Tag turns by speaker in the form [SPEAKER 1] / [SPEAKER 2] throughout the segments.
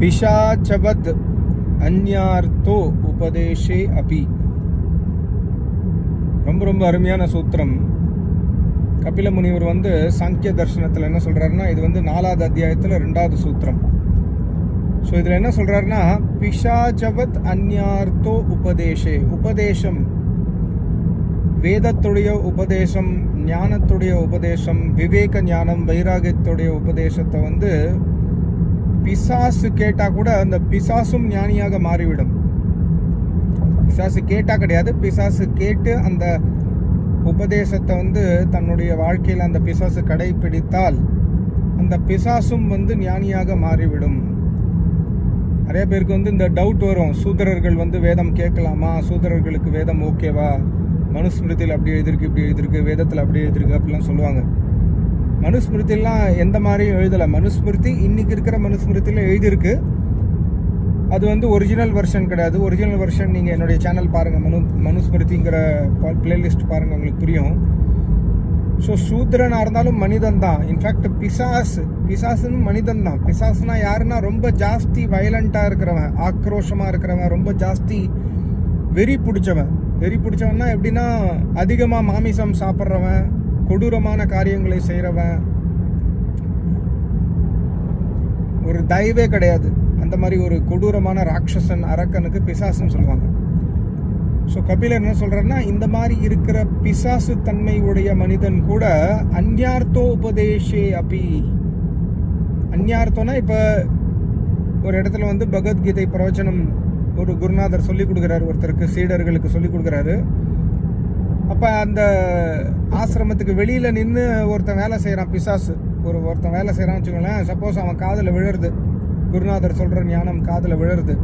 [SPEAKER 1] பிஷாச்சவத் அந்யார்த்தோ உபதேஷே அபி. ரொம்ப ரொம்ப அருமையான சூத்திரம். கபில முனிவர் வந்து சாங்கிய தர்சனத்தில் என்ன சொல்கிறாருன்னா இது வந்து நாலாவது அத்தியாயத்தில் ரெண்டாவது சூத்திரம். ஸோ இதில் என்ன சொல்கிறாருன்னா பிஷாச்சவத் அந்யார்த்தோ உபதேஷே உபதேசம். வேதத்துடைய உபதேசம் ஞானத்துடைய உபதேசம் விவேக ஞானம் வைராகியத்துடைய உபதேசத்தை வந்து பிசாசு கேட்டால் கூட அந்த பிசாசும் ஞானியாக மாறிவிடும். பிசாசு கேட்டால் கிடையாது. பிசாசு கேட்டு அந்த உபதேசத்தை வந்து தன்னுடைய வாழ்க்கையில் அந்த பிசாசு கடைபிடித்தால் அந்த பிசாசும் வந்து ஞானியாக மாறிவிடும். நிறைய பேருக்கு வந்து இந்த டவுட் வரும். சூதரர்கள் வந்து வேதம் கேட்கலாமா? சூதரர்களுக்கு வேதம் ஓகேவா மனுஸ்மிருதியில் அப்படி எழுதிருக்கு இப்படி எழுதிருக்கு வேதத்தில் அப்படி எழுதிருக்கு அப்படிலாம் சொல்லுவாங்க. மனுஸ்மிருதிலாம் எந்த மாதிரியும் எழுதலை. மனுஸ்மிருதி இன்னைக்கு இருக்கிற மனுஸ்மிருதியில் எழுதியிருக்கு. அது வந்து ஒரிஜினல் வெர்ஷன் கிடையாது. ஒரிஜினல் வெர்ஷன் நீங்கள் என்னுடைய சேனல் பாருங்கள் மனு மனுஸ்மிருதிங்கிற பிளேலிஸ்ட் பாருங்கள் உங்களுக்கு புரியும். ஸோ சூத்திரனாக இருந்தாலும் மனிதன் தான் இன்ஃபேக்ட் பிசாஸ் பிசாசுன்னு மனிதன் தான் பிசாசுனா யாருன்னா ரொம்ப ஜாஸ்தி வயலண்ட்டாக இருக்கிறவன் ஆக்ரோஷமாக இருக்கிறவன் ரொம்ப ஜாஸ்தி வெறி பிடிச்சவன். வெறி பிடிச்சவன்னா எப்படின்னா அதிகமாக மாமிசம் சாப்பிட்றவன் கொடூரமான காரியங்களை செய்கிறவன் ஒரு தயவே கிடையாது. அந்த மாதிரி ஒரு கொடூரமான ராட்சசன் அரக்கனுக்கு பிசாசுன்னு சொல்லுவாங்க. ஸோ கபிலர் என்ன சொல்கிறாருன்னா இந்த மாதிரி இருக்கிற பிசாசு தன்மையுடைய மனிதன் கூட அந்யார்த்தோ உபதேஷே அபி. அந்யார்த்தோனா இப்போ ஒரு இடத்துல வந்து பகவத்கீதை பிரவச்சனம் ஒரு குருநாதர் சொல்லிக் கொடுக்குறாரு ஒருத்தருக்கு சீடர்களுக்கு சொல்லிக் கொடுக்குறாரு. அப்போ அந்த ஆசிரமத்துக்கு வெளியில் நின்று ஒருத்தன் வேலை செய்கிறான் பிசாசு. ஒரு ஒருத்தன் வேலை செய்கிறான்னு வச்சுக்கோங்களேன் சப்போஸ் அவன் காதில் விழுறது. குருநாதர் சொல்கிற ஞானம் காதில் விழுறது.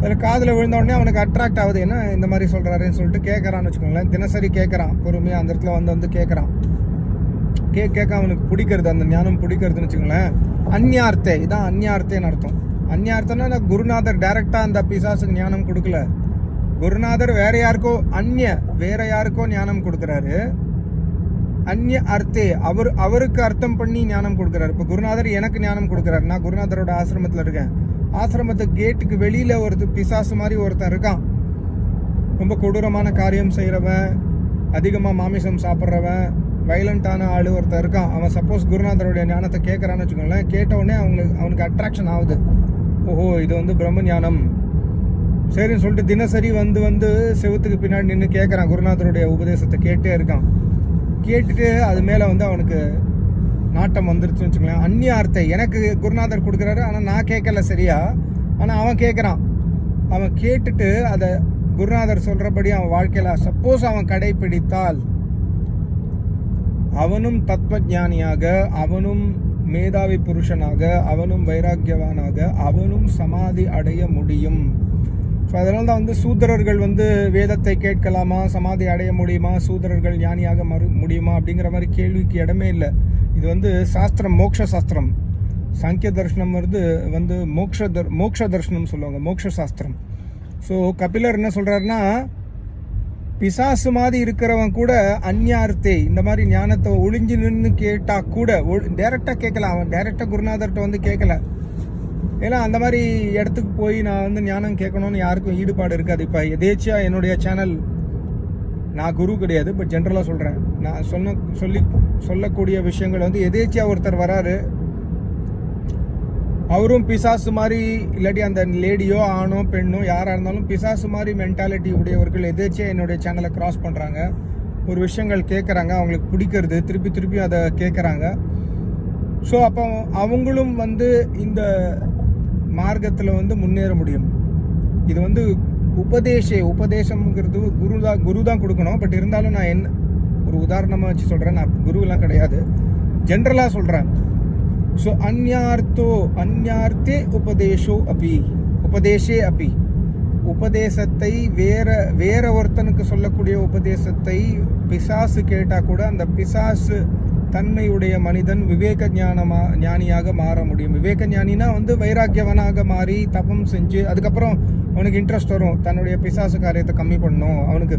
[SPEAKER 1] அதில் காதில் விழுந்த உடனே அவனுக்கு அட்ராக்ட் ஆகுது. என்ன இந்த மாதிரி சொல்கிறாருன்னு சொல்லிட்டு கேட்குறான்னு வச்சுக்கோங்களேன். தினசரி கேட்குறான் பொறுமையாக அந்த இடத்துல வந்து வந்து கேட்குறான் கே கேட்க அவனுக்கு பிடிக்கிறது அந்த ஞானம் பிடிக்கிறதுன்னு வச்சுக்கோங்களேன். அந்யார்த்தே இதான் அந்யார்த்தேன்னு அர்த்தம். அந்யார்த்தம்னா குருநாதர் டேரெக்டாக அந்த பிசாசுக்கு ஞானம் கொடுக்கல. குருநாதர் வேற யாருக்கோ அந்நிய வேற யாருக்கோ ஞானம் கொடுக்குறாரு. அந்நிய அர்த்தே அவர் அவருக்கு அர்த்தம் பண்ணி ஞானம் கொடுக்குறாரு. இப்போ குருநாதர் எனக்கு ஞானம் கொடுக்குறாரு. நான் குருநாதரோட ஆசிரமத்தில் இருக்கேன். ஆசிரமத்து கேட்டுக்கு வெளியில் ஒருத்தர் பிசாசு மாதிரி ஒருத்தன் இருக்கான். ரொம்ப கொடூரமான காரியம் செய்கிறவன் அதிகமாக மாமிசம் சாப்பிட்றவன் வைலண்டான ஆள் ஒருத்தன் இருக்கான். அவன் சப்போஸ் குருநாதருடைய ஞானத்தை கேட்குறான்னு வச்சுக்கோங்களேன் கேட்ட உடனே அவங்களுக்கு அவனுக்கு அட்ராக்ஷன் ஆகுது. ஓஹோ இது வந்து பிரம்ம ஞானம் சரின்னு சொல்லிட்டு தினசரி வந்து வந்து செவத்துக்கு பின்னாடி நின்று கேட்குறான் குருநாதருடைய உபதேசத்தை கேட்டே இருக்கான். கேட்டுட்டு அது மேலே வந்து அவனுக்கு நாட்டம் வந்துருச்சுன்னு வச்சுக்கோங்களேன். அந்நியார்த்தை எனக்கு குருநாதர் கொடுக்குறாரு ஆனால் நான் கேட்கல சரியா? ஆனால் அவன் கேட்குறான் அவன் கேட்டுட்டு அதை குருநாதர் சொல்கிறபடி அவன் வாழ்க்கையில் சப்போஸ் அவன் கடைபிடித்தால் அவனும் தத்வஜானியாக அவனும் மேதாவி புருஷனாக அவனும் வைராக்கியவானாக அவனும் சமாதி அடைய முடியும். ஸோ அதனால தான் வந்து சூத்திரர்கள் வந்து வேதத்தை கேட்கலாமா சமாதி அடைய முடியுமா சூத்திரர்கள் ஞானியாக மறு முடியுமா அப்படிங்கிற மாதிரி கேள்விக்கு இடமே இல்லை. இது வந்து சாஸ்திரம் மோக்ஷ சாஸ்திரம். சாங்கிய தர்ஷனம் வந்து வந்து மோக்ஷ தர் மோக்ஷ தர்ஷனம் சொல்லுவாங்க மோக்ஷ சாஸ்திரம். ஸோ கபிலர் என்ன சொல்கிறாருன்னா பிசாசு மாதிரி இருக்கிறவன் கூட அந்யார்த்தே இந்த மாதிரி ஞானத்தை ஒளிஞ்சு நின்று கேட்டால் கூட டைரெக்டாக கேட்கல அவன் டைரெக்டாக குருநாதர்கிட்ட வந்து கேட்கல. ஏன்னா அந்த மாதிரி இடத்துக்கு போய் நான் வந்து ஞானம் கேட்கணும்னு யாருக்கும் ஈடுபாடு இருக்காது. இப்போ எதேச்சியாக என்னுடைய சேனல் நான் குரு கிடையாது பட் ஜென்ரலாக சொல்கிறேன் நான் சொன்ன சொல்லி சொல்லக்கூடிய விஷயங்கள் வந்து எதேச்சியாக ஒருத்தர் வராரு அவரும் பிசாசு மாதிரி இல்லாட்டி அந்த லேடியோ ஆணோ பெண்ணோ யாராக இருந்தாலும் பிசாசு மாதிரி மென்டாலிட்டி உடையவர்கள் எதேச்சியாக என்னுடைய சேனலை கிராஸ் பண்ணுறாங்க ஒரு விஷயங்கள் கேட்குறாங்க அவங்களுக்கு பிடிக்கிறது திருப்பி திருப்பி அதை கேட்குறாங்க. ஸோ அப்போ அவங்களும் வந்து இந்த மார்க்கத்தில் வந்து முன்னேற முடியும். இது வந்து உபதேச உபதேசம்ங்கிறது குரு தான் குரு தான் கொடுக்கணும். பட் இருந்தாலும் நான் என்ன ஒரு உதாரணமாக வச்சு சொல்கிறேன் நான் குருவெலாம் கிடையாது. ஜென்ரலாக சொல்கிறேன் ஸோ அந்யார்த்தோ அந்யார்த்தே உபதேசோ அப்பி உபதேசே அப்பி உபதேசத்தை வேற வேற ஒருத்தனுக்கு சொல்லக்கூடிய உபதேசத்தை பிசாசு கேட்டால் கூட அந்த பிசாசு தன்மையுடைய மனிதன் விவேக ஞானமா ஞானியாக மாற முடியும். விவேக ஞானினா வந்து வைராக்கியவனாக மாறி தபம் செஞ்சு அதுக்கப்புறம் அவனுக்கு இன்ட்ரெஸ்ட் வரும். தன்னுடைய பிசாசு காரியத்தை கம்மி பண்ணணும். அவனுக்கு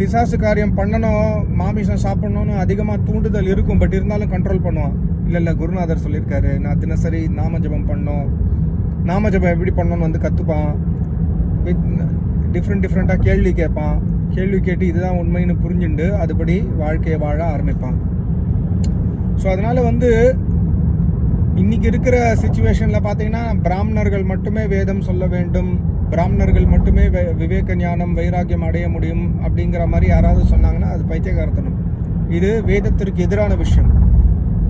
[SPEAKER 1] பிசாசு காரியம் பண்ணணும் மாமிசம் சாப்பிடணும்னு அதிகமாக தூண்டுதல் இருக்கும். பட் இருந்தாலும் கண்ட்ரோல் பண்ணுவான். இல்லை இல்லை குருநாதர் சொல்லியிருக்காரு நான் தினசரி நாம ஜபம் பண்ணோம். நாம ஜபம் எப்படி பண்ணணும்னு வந்து கற்றுப்பான் டிஃப்ரெண்ட் டிஃப்ரெண்ட்டாக கேள்வி கேட்பான். கேள்வி கேட்டு இதுதான் உண்மைன்னு புரிஞ்சுண்டு அதுபடி வாழ்க்கையை வாழ ஆரம்பிப்பான். ஸோ அதனால் வந்து இன்றைக்கி இருக்கிற சுச்சுவேஷனில் பார்த்தீங்கன்னா பிராமணர்கள் மட்டுமே வேதம் சொல்ல வேண்டும். பிராமணர்கள் மட்டுமே விவேக ஞானம் வைராக்கியம் அடைய முடியும் அப்படிங்கிற மாதிரி யாராவது சொன்னாங்கன்னா அது பைத்தியகார்த்தனம். இது வேதத்திற்கு எதிரான விஷயம்.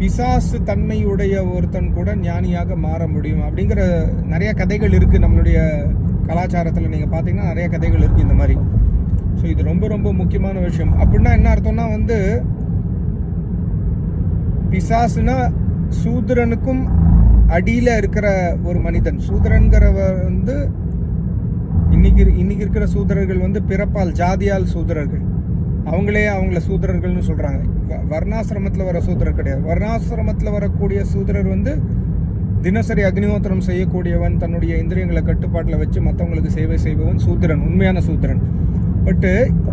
[SPEAKER 1] பிசாசு தன்மையுடைய ஒருத்தன் கூட ஞானியாக மாற முடியும் அப்படிங்கிற நிறைய கதைகள் இருக்குது நம்மளுடைய கலாச்சாரத்தில். நீங்கள் பார்த்தீங்கன்னா நிறைய கதைகள் இருக்குது இந்த மாதிரி. ஸோ இது ரொம்ப ரொம்ப முக்கியமான விஷயம். அப்படின்னா என்ன அர்த்தம்னா வந்து பிசாசுனா சூத்திரனுக்கும் அடியில் இருக்கிற ஒரு மனிதன். சூத்திரன்கிறவர் வந்து இன்னைக்கு இன்னைக்கு இருக்கிற சூதரர்கள் வந்து பிறப்பால் ஜாதியால் சூதரர்கள். அவங்களே அவங்கள சூதரர்கள்னு சொல்கிறாங்க வர்ணாசிரமத்தில் வர சூதரர் கிடையாது. வர்ணாசிரமத்தில் வரக்கூடிய சூதரர் வந்து தினசரி அக்னிஹோத்திரம் செய்யக்கூடியவன் தன்னுடைய இந்திரியங்களை கட்டுப்பாட்டில் வச்சு மற்றவங்களுக்கு சேவை செய்பவன் சூத்திரன் உண்மையான சூத்திரன் பட்டு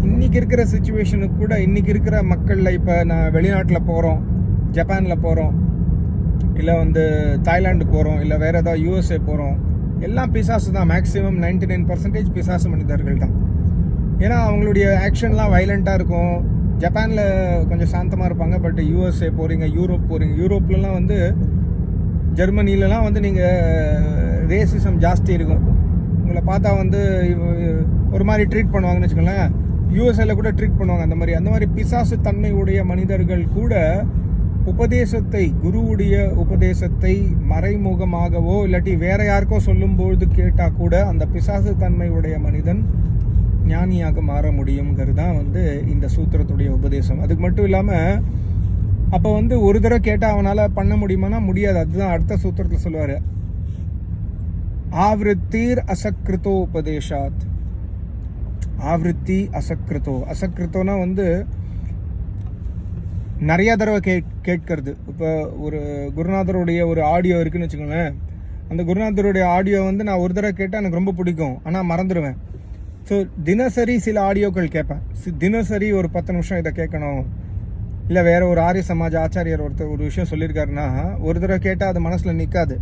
[SPEAKER 1] இன்னைக்கு இருக்கிற சுச்சுவேஷனுக்கு கூட இன்னைக்கு இருக்கிற மக்களில் இப்போ நான் வெளிநாட்டில் போகிறோம் ஜப்பானில் போகிறோம் இல்லை வந்து தாய்லாந்து போகிறோம் இல்லை வேறு ஏதாவது யூஎஸ்ஏ போகிறோம் எல்லாம் பிசாசு தான். மேக்ஸிமம் நைன்டி நைன் பர்சன்டேஜ் பிசாசு மனிதர்கள் தான். ஏன்னா அவங்களுடைய ஆக்ஷன்லாம் வைலண்ட்டாக இருக்கும். ஜப்பானில் கொஞ்சம் சாந்தமாக இருப்பாங்க. பட் யூஎஸ்ஏ போகிறீங்க யூரோப் போகிறீங்க யூரோப்லலாம் வந்து ஜெர்மனிலலாம் வந்து நீங்கள் ரேசிசம் ஜாஸ்தி இருக்கும். உங்களை பார்த்தா வந்து ஒரு மாதிரி ட்ரீட் பண்ணுவாங்கன்னு வச்சுக்கோங்களேன். யூஎஸ்ஏல கூட ட்ரீட் பண்ணுவாங்க அந்த மாதிரி. அந்த மாதிரி பிசாசு தன்மை உடைய மனிதர்கள் கூட உபதேசத்தை குருவுடைய உபதேசத்தை மறைமுகமாகவோ இல்லாட்டி வேற யாருக்கோ சொல்லும்போது கேட்டால் கூட அந்த பிசாசு தன்மையுடைய மனிதன் ஞானியாக மாற முடியுங்கிறது தான் வந்து இந்த சூத்திரத்துடைய உபதேசம். அதுக்கு மட்டும் இல்லாமல் அப்போ வந்து ஒரு தடவை கேட்டால் அவனால் பண்ண முடியுமானா முடியாது. அதுதான் அடுத்த சூத்திரத்தில் சொல்லுவார். ஆவருத்தீர் அசக்கிருத்தோ உபதேஷாத். ஆவருத்தி அசக்கிருத்தோ அசக்கிருத்தோனா வந்து நிறையா தடவை கே கேட்கறது. இப்போ ஒரு குருநாதருடைய ஒரு ஆடியோ இருக்குன்னு வச்சுக்கோங்களேன். அந்த குருநாதருடைய ஆடியோ வந்து நான் ஒரு தடவை கேட்டால் எனக்கு ரொம்ப பிடிக்கும். ஆனால் மறந்துடுவேன் ஸோ தினசரி சில ஆடியோக்கள் கேட்பேன். தினசரி ஒரு பத்து நிமிஷம் இதை கேட்கணும். இல்லை வேறு ஒரு ஆரிய சமாஜ் ஆச்சாரியர் ஒருத்தர் ஒரு விஷயம் சொல்லியிருக்காருன்னா ஒரு தடவை கேட்டால் அது மனசில் நிற்காது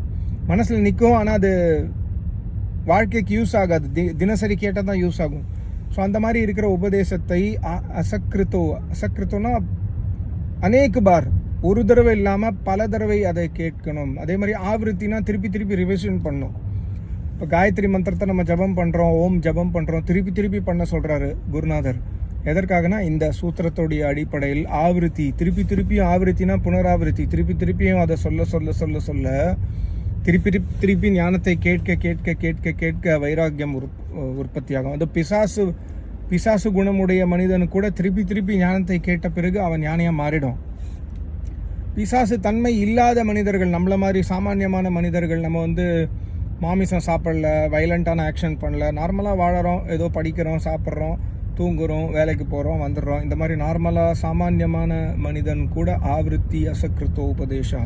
[SPEAKER 1] மனசில் நிற்கும் ஆனால் அது வாழ்க்கைக்கு யூஸ் ஆகாது. தி தினசரி கேட்டால் தான் யூஸ் ஆகும். ஸோ அந்த மாதிரி இருக்கிற உபதேசத்தை அ- அசக்கிருத்தோ அசக்கிருத்தோனா அநேக பார் ஒரு தடவை இல்லாமல் பல தடவை அதை கேட்கணும். அதே மாதிரி ஆவருத்தினா திருப்பி திருப்பி ரிவிஷன் பண்ணும். இப்போ காயத்ரி மந்திரத்தை நம்ம ஜபம் பண்ணுறோம் ஓம் ஜபம் பண்ணுறோம் திருப்பி திருப்பி பண்ண சொல்கிறாரு குருநாதர். எதற்காகனா இந்த சூத்திரத்துடைய அடிப்படையில் ஆவருத்தி திருப்பி திருப்பியும் ஆவருத்தினா புனராவருத்தி திருப்பி திருப்பியும் அதை சொல்ல சொல்ல சொல்ல சொல்ல திருப்பி திருப்பி திருப்பி ஞானத்தை கேட்க கேட்க கேட்க கேட்க வைராக்கியம் உற் உற்பத்தியாகும். அது பிசாசு பிசாசு குணமுடைய மனிதனு கூட திருப்பி திருப்பி ஞானத்தை கேட்ட பிறகு அவன் ஞானியாக மாறிடும். பிசாசு தன்மை இல்லாத மனிதர்கள் நம்மள மாதிரி சாமானியமான மனிதர்கள் நம்ம வந்து மாமிசம் சாப்பிடல வைலண்ட்டான ஆக்ஷன் பண்ணல நார்மலாக வாழறோம் ஏதோ படிக்கிறோம் சாப்பிட்றோம் தூங்குறோம் வேலைக்கு போகிறோம் வந்துடுறோம். இந்த மாதிரி நார்மலாக சாமானியமான மனிதன் கூட ஆவருத்தி அசக்கிருத்தோ உபதேஷா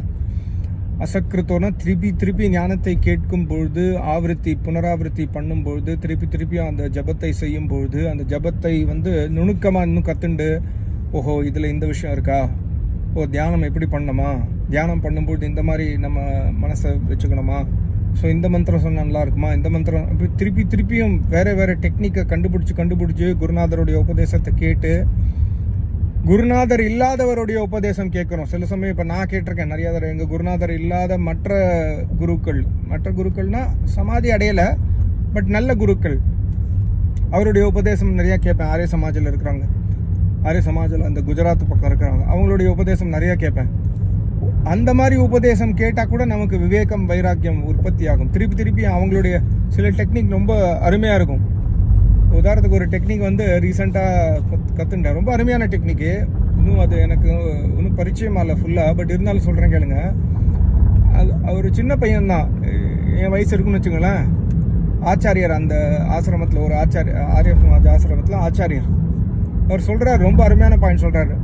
[SPEAKER 1] அசக்கிருத்தோனா திருப்பி திருப்பி ஞானத்தை கேட்கும் பொழுது ஆவருத்தி புனராவருத்தி பண்ணும் பொழுது திருப்பி திருப்பி அந்த ஜபத்தை செய்யும் பொழுது அந்த ஜபத்தை வந்து நுணுக்கமாக இன்னும் கத்துண்டு ஓஹோ இதில் இந்த விஷயம் இருக்கா? ஓ தியானம் எப்படி பண்ணணுமா? தியானம் பண்ணும்பொழுது இந்த மாதிரி நம்ம மனசை வச்சுக்கணுமா? ஸோ இந்த மந்திரம் சொன்னால் நல்லா இருக்குமா? இந்த மந்திரம் அப்படி திருப்பி திருப்பியும் வேறு வேறு டெக்னிக்கை கண்டுபிடிச்சி கண்டுபிடிச்சி குருநாதருடைய உபதேசத்தை கேட்டு குருநாதர் இல்லாதவருடைய உபதேசம் கேட்குறோம். சில சமயம் இப்போ நான் கேட்டிருக்கேன் நிறைய தடவை. எங்கள் குருநாதர் இல்லாத மற்ற குருக்கள் மற்ற குருக்கள்னால் சமாதி அடையலை பட் நல்ல குருக்கள். அவருடைய உபதேசம் நிறையா கேட்பேன். ஆரிய சமாஜில் இருக்கிறாங்க. ஆரிய சமாஜில் அந்த குஜராத் பக்கம் இருக்கிறாங்க. அவங்களுடைய உபதேசம் நிறையா கேட்பேன். அந்த மாதிரி உபதேசம் கேட்டால் கூட நமக்கு விவேகம் வைராக்கியம் உற்பத்தி ஆகும் திருப்பி திருப்பி அவங்களுடைய சில டெக்னிக் ரொம்ப அருமையாக இருக்கும். உதாரணத்துக்கு ஒரு டெக்னிக் வந்து ரீசெண்டாக கற்றுட்டேன் ரொம்ப அருமையான டெக்னிக்கு இன்னும் அது எனக்கு இன்னும் பரிச்சயமா இல்லை ஃபுல்லாக பட் இருந்தாலும் சொல்கிறேன் கேளுங்க. அது அவர் சின்ன பையன்தான். என் வயசு இருக்குன்னு வச்சுங்களேன் ஆச்சாரியர் அந்த ஆசிரமத்தில் ஒரு ஆச்சாரிய ஆரிய சமாஜ் ஆசிரமத்தில் ஆச்சாரியர். அவர் சொல்கிறார் ரொம்ப அருமையான பாயிண்ட் சொல்கிறாரு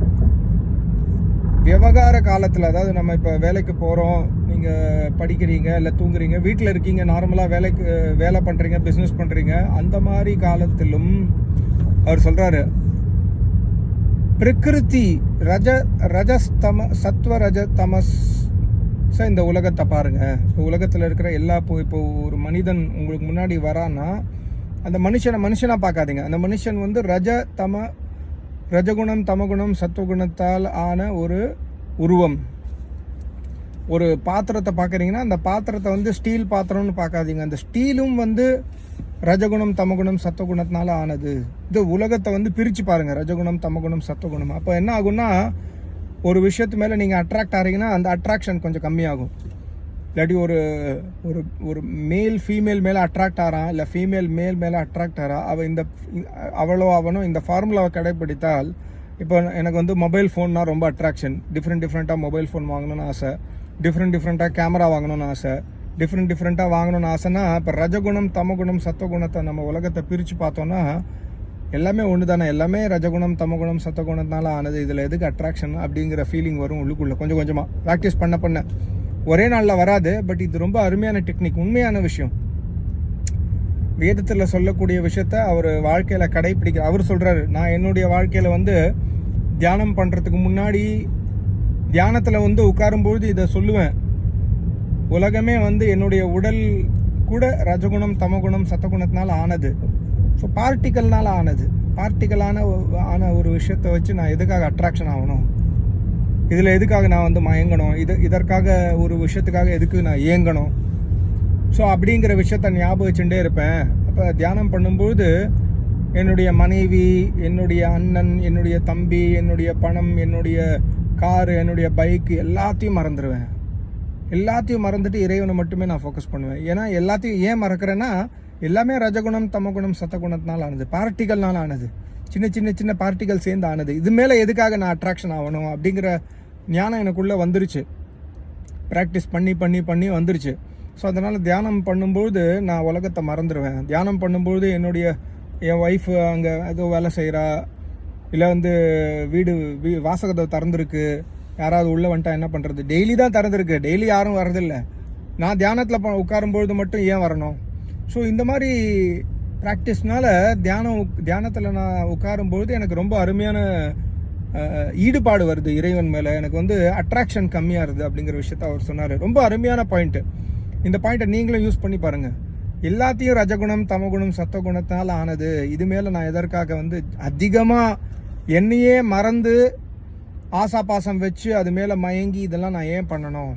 [SPEAKER 1] விவகார காலத்தில் அதாவது நம்ம இப்போ வேலைக்கு போகிறோம் நீங்கள் படிக்கிறீங்க இல்லை தூங்குறீங்க வீட்டில் இருக்கீங்க நார்மலாக வேலைக்கு வேலை பண்ணுறீங்க பிஸ்னஸ் பண்ணுறீங்க அந்த மாதிரி காலத்திலும் அவர் சொல்கிறாரு பிரகிருதி ரஜ ரஜஸ்தம சத்வ ரஜ தமஸ் இந்த உலகத்தை பாருங்கள் இப்போ உலகத்தில் இருக்கிற எல்லா இப்போ இப்போ ஒரு மனிதன் உங்களுக்கு முன்னாடி வரான்னா அந்த மனுஷனை மனுஷனாக பார்க்காதீங்க. அந்த மனுஷன் வந்து ரஜ தம ரஜகுணம் தமகுணம் சத்துவகுணத்தால் ஆன ஒரு உருவம். ஒரு பாத்திரத்தை பார்க்குறீங்கன்னா அந்த பாத்திரத்தை வந்து ஸ்டீல் பாத்திரம்னு பார்க்காதீங்க அந்த ஸ்டீலும் வந்து ரஜகுணம் தமகுணம் சத்தகுணத்தினால ஆனது. இந்த உலகத்தை வந்து பிரித்து பாருங்கள் ரஜகுணம் தமகுணம் சத்தகுணம் அப்போ என்ன ஆகும்னா ஒரு விஷயத்து மேலே நீங்கள் அட்ராக்ட் ஆகிறீங்கன்னா அந்த அட்ராக்ஷன் கொஞ்சம் கம்மியாகும். இல்லாட்டி ஒரு ஒரு ஒரு மேல் ஃபீமேல் மேலே அட்ராக்ட் ஆகிறான் இல்லை ஃபீமேல் மேல் மேலே அட்ராக்ட் ஆகிறா அவள் இந்த அவளோ அவனும் இந்த ஃபார்முலாவை கடைப்பிடித்தால் இப்போ எனக்கு வந்து மொபைல் ஃபோன்னா ரொம்ப அட்ராக்ஷன் டிஃப்ரெண்ட் டிஃப்ரெண்ட்டாக மொபைல் ஃபோன் வாங்கணும்னு ஆசை. டிஃப்ரெண்ட் டிஃப்ரெண்ட்டாக கேமரா வாங்கணும்னு ஆசை. டிஃப்ரெண்ட் டிஃப்ரெண்ட்டாக வாங்கணும்னு ஆசைன்னா இப்போ ரஜகுணம் தமகுணம் சத்துவகுணத்தை நம்ம உலகத்தை பிரித்து பார்த்தோன்னா எல்லாமே ஒன்று தானே எல்லாமே ரஜகுணம் தமகுணம் சத்தகுணத்தினால ஆனது. இதில் எதுக்கு அட்ராக்ஷன் அப்படிங்கிற ஃபீலிங் வரும் உள்ளுக்குள்ளே. கொஞ்சம் கொஞ்சமாக ப்ராக்டிஸ் பண்ண பண்ண. ஒரே நாளில் வராது பட் இது ரொம்ப அருமையான டெக்னிக் உண்மையான விஷயம். வேதத்தில் சொல்லக்கூடிய விஷயத்த அவர் வாழ்க்கையில் கடைப்பிடிக்க அவர் சொல்கிறாரு நான் என்னுடைய வாழ்க்கையில் வந்து தியானம் பண்ணுறதுக்கு முன்னாடி தியானத்தில் வந்து உட்காரும்பொழுது இதை சொல்லுவேன். உலகமே வந்து என்னுடைய உடல் கூட ரஜகுணம் தமகுணம் சத்தகுணத்தினால் ஆனது. ஸோ பார்ட்டிக்கல்னால் ஆனது. பார்ட்டிக்கலான ஆன ஒரு விஷயத்தை வச்சு நான் எதுக்காக அட்ராக்ஷன் ஆகணும்? இதில் எதுக்காக நான் வந்து மயங்கணும்? இது இதற்காக ஒரு விஷயத்துக்காக எதுக்கு நான் இயங்கணும்? ஸோ அப்படிங்கிற விஷயத்த ஞாபகம் வச்சுட்டே இருப்பேன். அப்போ தியானம் பண்ணும்போது என்னுடைய மனைவி என்னுடைய அண்ணன் என்னுடைய தம்பி என்னுடைய பணம் என்னுடைய காரு என்னுடைய பைக்கு எல்லாத்தையும் மறந்துடுவேன் எல்லாத்தையும் மறந்துட்டு இறைவனை மட்டுமே நான் ஃபோக்கஸ் பண்ணுவேன். ஏன்னா எல்லாத்தையும் ஏன் மறக்கிறேன்னா எல்லாமே ரஜகுணம் தமகுணம் சத்தகுணத்தினால ஆனது. பார்ட்டிகள்னால ஆனது. சின்ன சின்ன சின்ன பார்ட்டிகள் சேர்ந்து ஆனது. இது மேலே எதுக்காக நான் அட்ராக்ஷன் ஆகணும் அப்படிங்கிற ஞானம் எனக்குள்ளே வந்துருச்சு. ப்ராக்டிஸ் பண்ணி பண்ணி பண்ணி வந்துருச்சு. ஸோ அதனால் தியானம் பண்ணும்போது நான் உலகத்தை மறந்துடுவேன் தியானம் பண்ணும்போது என்னுடைய என் ஒய்ஃபு அங்கே ஏதோ வேலை செய்கிறா இல்லை வந்து வீடு வீ வாசகத்தை திறந்துருக்கு. யாராவது உள்ளே வந்துட்டா என்ன பண்ணுறது டெய்லி தான் திறந்துருக்கு. டெய்லி யாரும் வரதில்லை நான் தியானத்தில் ப உட்காரும்பொழுது மட்டும் ஏன் வரணும்? ஸோ இந்த மாதிரி ப்ராக்டிஸ்னால தியானம் தியானத்தில் நான் உட்காரும்பொழுது எனக்கு ரொம்ப அருமையான ஈடுபாடு வருது இறைவன் மேலே. எனக்கு வந்து அட்ராக்ஷன் கம்மியாக இருக்குது அப்படிங்கிற விஷயத்த அவர் சொன்னார். ரொம்ப அருமையான பாயிண்ட்டு இந்த பாயிண்ட்டை நீங்களும் யூஸ் பண்ணி பாருங்கள் எல்லாத்தையும் ரஜகுணம் தமகுணம் சத்தகுணத்தால் ஆனது. இது மேலே நான் எதற்காக வந்து அதிகமாக என்னையே மறந்து ஆசா பாசம் வச்சு அது மேலே மயங்கி இதெல்லாம் நான் ஏன் பண்ணணும்?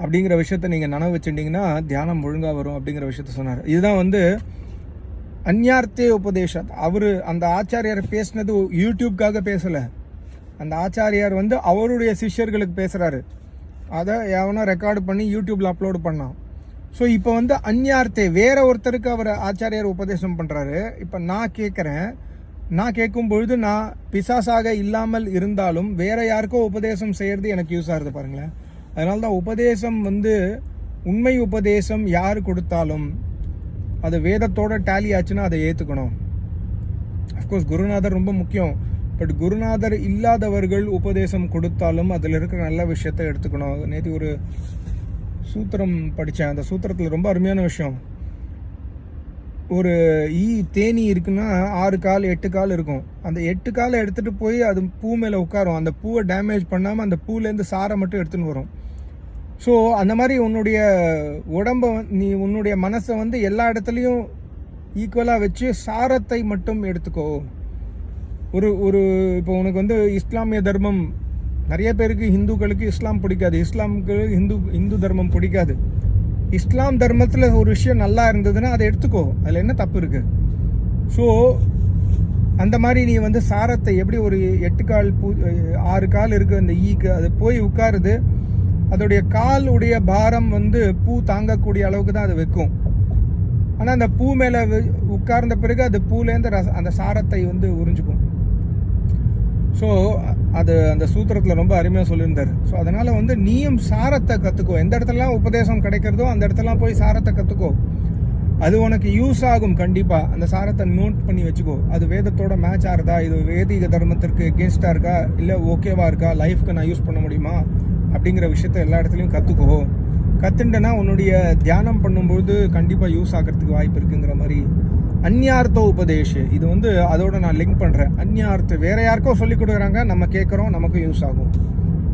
[SPEAKER 1] அப்படிங்கிற விஷயத்த நீங்கள் நனவு வச்சுட்டிங்கன்னா தியானம் ஒழுங்காக வரும் அப்படிங்கிற விஷயத்த சொன்னார். இதுதான் வந்து அந்யார்த்தே உபதேசம். அவர் அந்த ஆச்சாரியார் பேசினது யூடியூப்காக பேசலை. அந்த ஆச்சாரியார் வந்து அவருடைய சிஷ்யர்களுக்கு பேசுகிறாரு அதை எவனோ ரெக்கார்டு பண்ணி யூடியூப்பில் அப்லோடு பண்ணான். ஸோ இப்போ வந்து அந்யார்த்தே வேற ஒருத்தருக்கு அவர் ஆச்சாரியார் உபதேசம் பண்ணுறாரு இப்போ நான் கேட்குறேன் நான் கேட்கும் பொழுது நான் பிசாசாக இல்லாமல் இருந்தாலும் வேற யாருக்கோ உபதேசம் செய்கிறது எனக்கு யூஸ் ஆகுது பாருங்களேன். அதனால தான் உபதேசம் வந்து உண்மை உபதேசம் யார் கொடுத்தாலும் அது வேதத்தோட டேலி ஆச்சுன்னா அதை ஏற்றுக்கணும் அஃப்கோர்ஸ் குருநாதர் ரொம்ப முக்கியம். பட் குருநாதர் இல்லாதவர்கள் உபதேசம் கொடுத்தாலும் அதில் இருக்கிற நல்ல விஷயத்தை எடுத்துக்கணும். நேற்று ஒரு சூத்திரம் படித்தேன் அந்த சூத்திரத்தில் ரொம்ப அருமையான விஷயம். ஒரு ஈ தேனி இருக்குன்னா ஆறு கால் எட்டு கால் இருக்கும். அந்த எட்டு காலை எடுத்துகிட்டு போய் அது பூ மேலே உட்காரும். அந்த பூவை டேமேஜ் பண்ணாமல் அந்த பூலேருந்து சாரை மட்டும் எடுத்துன்னு வரும். ஸோ அந்த மாதிரி உன்னுடைய உடம்பை நீ உன்னுடைய மனசை வந்து எல்லா இடத்துலையும் ஈக்குவலாக வச்சு சாரத்தை மட்டும் எடுத்துக்கோ. ஒரு ஒரு இப்போ உனக்கு வந்து இஸ்லாமிய தர்மம் நிறைய பேருக்கு இந்துக்களுக்கு இஸ்லாம் பிடிக்காது. இஸ்லாமுக்கு இந்து இந்து தர்மம் பிடிக்காது. இஸ்லாம் தர்மத்தில் ஒரு விஷயம் நல்லா இருந்ததுன்னா அதை எடுத்துக்கோ. அதில் என்ன தப்பு இருக்குது ஸோ அந்த மாதிரி நீ வந்து சாரத்தை எப்படி ஒரு எட்டு கால் பூ ஆறு கால் இருக்குது அந்த ஈக்கு அது போய் உட்காருது அதோடைய கால் உடைய பாரம் வந்து பூ தாங்கக்கூடிய அளவுக்கு தான் அது வைக்கும். ஆனால் அந்த பூ மேலே உட்கார்ந்த பிறகு அது பூலேருந்து ரச அந்த சாரத்தை வந்து உறிஞ்சுக்கும். ஸோ அது அந்த சூத்திரத்தில் ரொம்ப அருமையாக சொல்லியிருந்தார். ஸோ அதனால் வந்து நீயும் சாரத்தை கற்றுக்கோ எந்த இடத்துலலாம் உபதேசம் கிடைக்கிறதோ அந்த இடத்துலலாம் போய் சாரத்தை கற்றுக்கோ அது உனக்கு யூஸ் ஆகும் கண்டிப்பாக அந்த சாரத்தை நோட் பண்ணி வச்சுக்கோ. அது வேதத்தோட மேட்ச் ஆகிறதா இது வேதிக தர்மத்திற்கு எகேன்ஸ்டாக இருக்கா? இல்லை ஓகேவா இருக்கா? லைஃப்க்கு நான் யூஸ் பண்ண முடியுமா? அப்படிங்கிற விஷயத்த எல்லா இடத்துலையும் கற்றுக்கோ கற்றுண்டனா உன்னுடைய தியானம் பண்ணும்போது கண்டிப்பாக யூஸ் ஆகிறதுக்கு வாய்ப்பு இருக்குங்கிற மாதிரி அந்யார்த்த உபதேஷ் இது வந்து அதோட நான் லிங்க் பண்ணுறேன் அந்யார்த்த வேற யாருக்கோ சொல்லி கொடுக்குறாங்க. நம்ம கேட்குறோம் நமக்கு யூஸ் ஆகும்.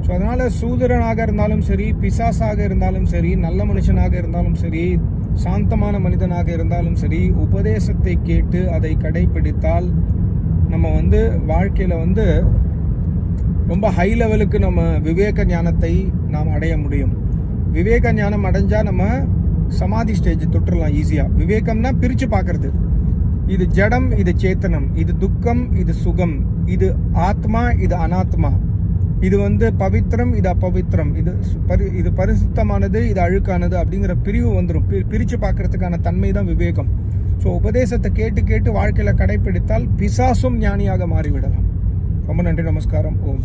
[SPEAKER 1] ஸோ அதனால் சூதரனாக இருந்தாலும் சரி பிசாசாக இருந்தாலும் சரி நல்ல மனுஷனாக இருந்தாலும் சரி சாந்தமான மனிதனாக இருந்தாலும் சரி உபதேசத்தை கேட்டு அதை கடைபிடித்தால் நம்ம வந்து வாழ்க்கையில் வந்து ரொம்ப ஹை லெவலுக்கு நம்ம விவேக ஞானத்தை நாம் அடைய முடியும். விவேக ஞானம் அடைஞ்சால் நம்ம சமாதி ஸ்டேஜ் தொட்டுறலாம் ஈஸியாக விவேகம்னா பிரித்து பார்க்குறது. இது ஜடம் இது சேத்தனம் இது துக்கம் இது சுகம் இது ஆத்மா இது அனாத்மா. இது வந்து பவித்திரம் இது அப்பவித்திரம். இது பரி இது பரிசுத்தமானது இது அழுக்கானது அப்படிங்கிற பிரிவு வந்துடும் பிரித்து பார்க்கறதுக்கான தன்மை தான் விவேகம். ஸோ உபதேசத்தை கேட்டு கேட்டு வாழ்க்கையில் கடைப்பிடித்தால் பிசாசும் ஞானியாக மாறிவிடலாம். ரொம்ப நன்றி நமஸ்காரம். ஓம்.